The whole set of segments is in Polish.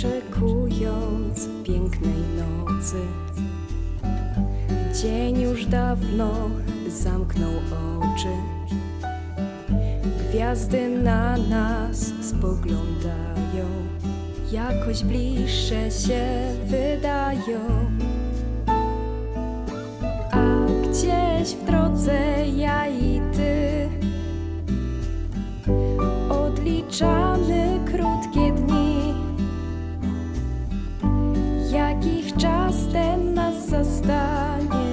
oczekując pięknej nocy. Dzień już dawno zamknął oczy. Gwiazdy na nas spoglądają, jakoś bliższe się wydają. A gdzieś w drodze ja i ty odliczamy. Jakich czas ten nas zastanie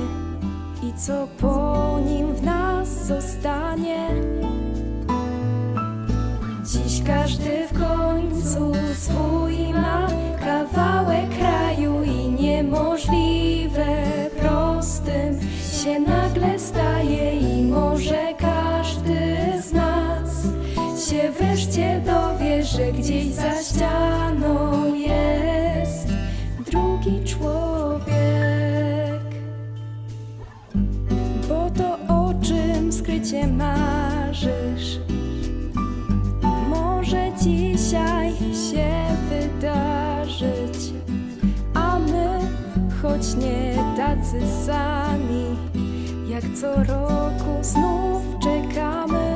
i co po nim w nas zostanie? Dziś każdy w końcu swój ma kawałek kraju i niemożliwe prostym się nagle staje i może każdy z nas się wreszcie dowie, że gdzieś za ścianą drugi człowiek. Bo to o czym skrycie marzysz, może dzisiaj się wydarzyć, a my, choć nie tacy sami, jak co roku znów czekamy.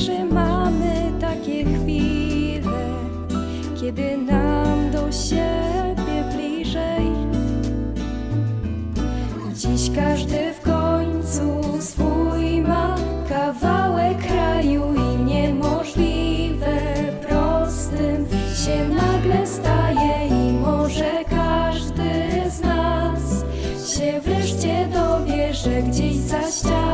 Zatrzymamy takie chwile, kiedy nam do siebie bliżej. Dziś każdy w końcu swój ma kawałek kraju i niemożliwe prostym się nagle staje i może każdy z nas się wreszcie dowie, gdzieś za ścianą